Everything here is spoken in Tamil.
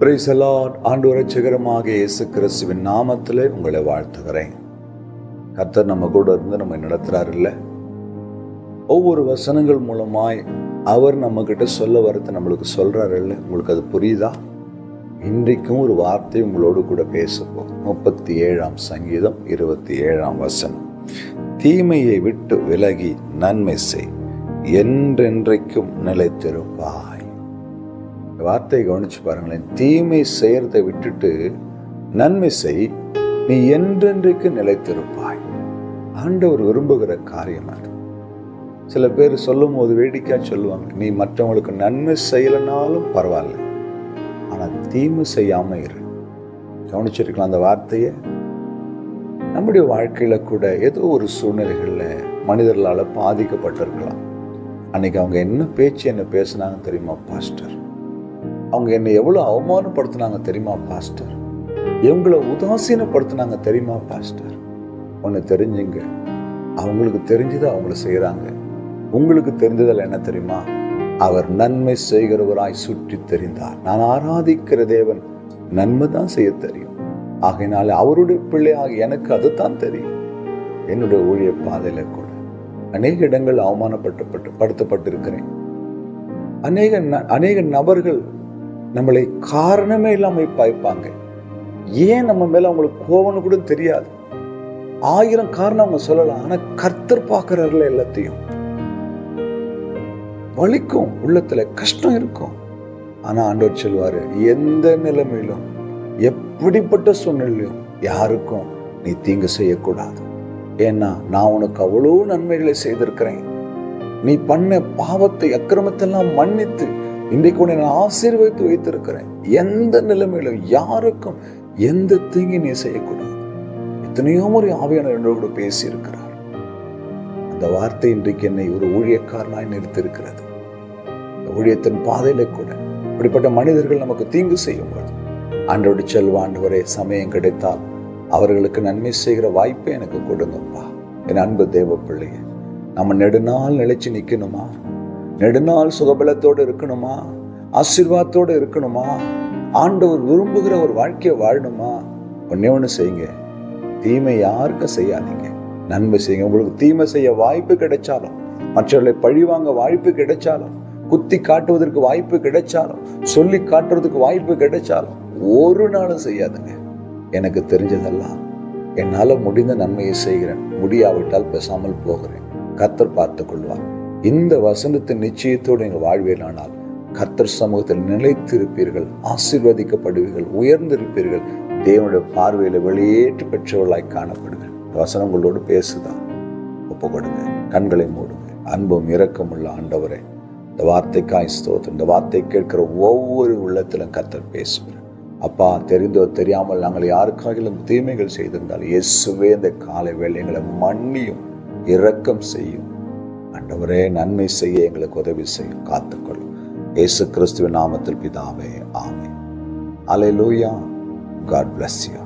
பிரைசலான் ஆண்டு ரட்சகரமாக இயேசு கிறிஸ்துவின் நாமத்திலே உங்களை வாழ்த்துகிறேன். கத்தர் நம்ம கூட இருந்து நம்ம நடத்துகிறார் இல்லை ஒவ்வொரு வசனங்கள் மூலமாய் அவர் நம்மக்கிட்ட சொல்ல வரத்தை நம்மளுக்கு சொல்கிறார் இல்லை உங்களுக்கு அது புரியுதா? இன்றைக்கும் ஒரு வார்த்தை உங்களோடு கூட பேசப்போம் முப்பத்தி ஏழாம் சங்கீதம் இருபத்தி ஏழாம் வசனம். தீமையை விட்டு விலகி நன்மை செய். என்றென்றைக்கும் நிலைத்திருப்பாய். இந்த வார்த்தையை கவனிச்சு பாருங்களேன். தீமை செய்யறதை விட்டுட்டு நன்மை செய். நீ என்றென்றைக்கு நிலைத்திருப்பாய். ஆண்டவர் விரும்புகிற காரியம் அது. சில பேர் சொல்லும் போது வேடிக்கையாக சொல்லுவாங்க. நீ மற்றவங்களுக்கு நன்மை செய்யலைனாலும் பரவாயில்ல. ஆனால் தீமை செய்யாம இரு. கவனிச்சிருக்கலாம் அந்த வார்த்தையை. நம்முடைய வாழ்க்கையில கூட ஏதோ ஒரு சூழ்நிலைகளில் மனிதர்களால் பாதிக்கப்பட்டிருக்கலாம். அன்னைக்கு அவங்க என்ன பேச்சு என்ன பேசுனாங்க தெரியுமா பாஸ்டர்? அவங்க என்னை எவ்வளோ அவமானப்படுத்தினாங்க தெரியுமா பாஸ்டர்? எங்களை உதாசீனப்படுத்தினாங்க தெரியுமா பாஸ்டர்? ஒன்று தெரிஞ்சுங்க. அவங்களுக்கு தெரிஞ்சதை அவங்கள செய்கிறாங்க உங்களுக்கு தெரிஞ்சதில் என்ன தெரியுமா? அவர் நன்மை செய்கிறவராய் சுற்றி தெரிந்தார். நான் ஆராதிக்கிற தேவன் நன்மை தான் செய்ய தெரியும். ஆகையினால அவருடைய பிள்ளையாக எனக்கு அதுதான் தெரியும். என்னுடைய ஊழிய பாதையில கூட அநேக இடங்கள் அவமானப்பட்டு படுத்தப்பட்டிருக்கிறேன். அநேக ந- அநேக நபர்கள் நம்மளை காரணமே இல்லாமல் பாய்ப்பாங்க. ஏன் நம்ம மேல அவங்களுக்கு கோவம்னு கூட தெரியாது. ஆயிரம் காரணம் அவங்க சொல்லலாம் ஆனா கர்த்தர் பார்க்குறாருல எல்லாத்தையும். வலிக்கும் உள்ளத்துல கஷ்டம் இருக்கும். ஆனா ஆண்டவர் சொல்வாரு எந்த நிலைமையிலும் எப்படிப்பட்ட சூழ்நிலையிலும் யாருக்கும் நீ தீங்கு செய்யக்கூடாது. ஏன்னா நான் உனக்கு அவ்வளோ நன்மைகளை செய்திருக்கிறேன். நீ பண்ண பாவத்தை அக்கிரமத்தெல்லாம் மன்னித்து இன்றைக்கு உன்னை நான் ஆசீர்வதித்து வைத்திருக்கிறேன். எந்த நிலைமையிலும் யாருக்கும் எந்த தீங்கு நீ செய்யக்கூடாது. எத்தனையோ முறை ஆவியான என்னோடு கூட பேசி இருக்கிறார் அந்த வார்த்தை இன்றைக்கு என்னை ஒரு ஊழியக்காரனாய் நிறுத்திருக்கிறது ஊழியத்தின் பாதையில கூட இப்படிப்பட்ட மனிதர்கள் நமக்கு தீங்கு செய்யும் பொழுது ஆண்டோடு செல்வாண்டவரே சமயம் கிடைத்தால் அவர்களுக்கு நன்மை செய்கிற வாய்ப்பை எனக்கு கொடுங்கப்பா. என் அன்பு தேவ பிள்ளைய நம்ம நெடுநாள் நிலைச்சு நிக்கணுமா? நெடுநாள் சுகபலத்தோடு இருக்கணுமா? ஆசீர்வாதத்தோடு இருக்கணுமா? ஆண்டவர் விரும்புகிற ஒரு வாழ்க்கையை வாழணுமா? ஒன்னே ஒன்று செய்யுங்க. தீமை யாருக்கும் செய்யாதீங்க. நன்மை செய்யுங்க. உங்களுக்கு தீமை செய்ய வாய்ப்பு கிடைச்சாலும் மற்றவர்களை பழிவாங்க வாய்ப்பு கிடைச்சாலும் குத்தி காட்டுவதற்கு வாய்ப்பு கிடைச்சாலும் சொல்லி காட்டுறதுக்கு வாய்ப்பு கிடைச்சாலும் ஒரு நாளும் செய்யாதுங்க. எனக்கு தெரிஞ்சதெல்லாம் என்னால் முடிந்த நன்மையை செய்கிறேன். முடியாவிட்டால் பேசாமல் போகிறேன். கத்தர் பார்த்து கொள்வார் இந்த வசனத்தின் நிச்சயத்தோடு எங்கள் வாழ்வீர்களானால் கத்தர் சமூகத்தில் நிலைத்திருப்பீர்கள் ஆசீர்வதிக்கப்படுவீர்கள் உயர்ந்திருப்பீர்கள். தேவனுடைய பார்வையில் வெளியேற்று பெற்றவர்களாய் காணப்படுங்கள். வசனங்களோடு பேசுதான். ஒப்பு கொடுங்க கண்களை மூடுங்க. அன்பும் இரக்கமுள்ள ஆண்டவரே இந்த வார்த்தைக்காய் ஸ்தோத்திரம். இந்த வார்த்தை கேட்கிற ஒவ்வொரு உள்ளத்திலும் கத்தர் பேசுகிறேன் அப்பா தெரிந்தோ தெரியாமல் நாங்கள் யாருக்காகிலும் தீமைகள் செய்திருந்தால் இயேசுவே இந்த காலை வேலை எங்களை மன்னியும் இரக்கம் செய்யும். ஆண்டவரே நன்மை செய்ய எங்களுக்கு உதவி செய்யும் காத்துக்கொள்ளும் இயேசு கிறிஸ்துவின் நாமத்தில் பிதாவே அலை லூயா காட் பிளஸ் யூ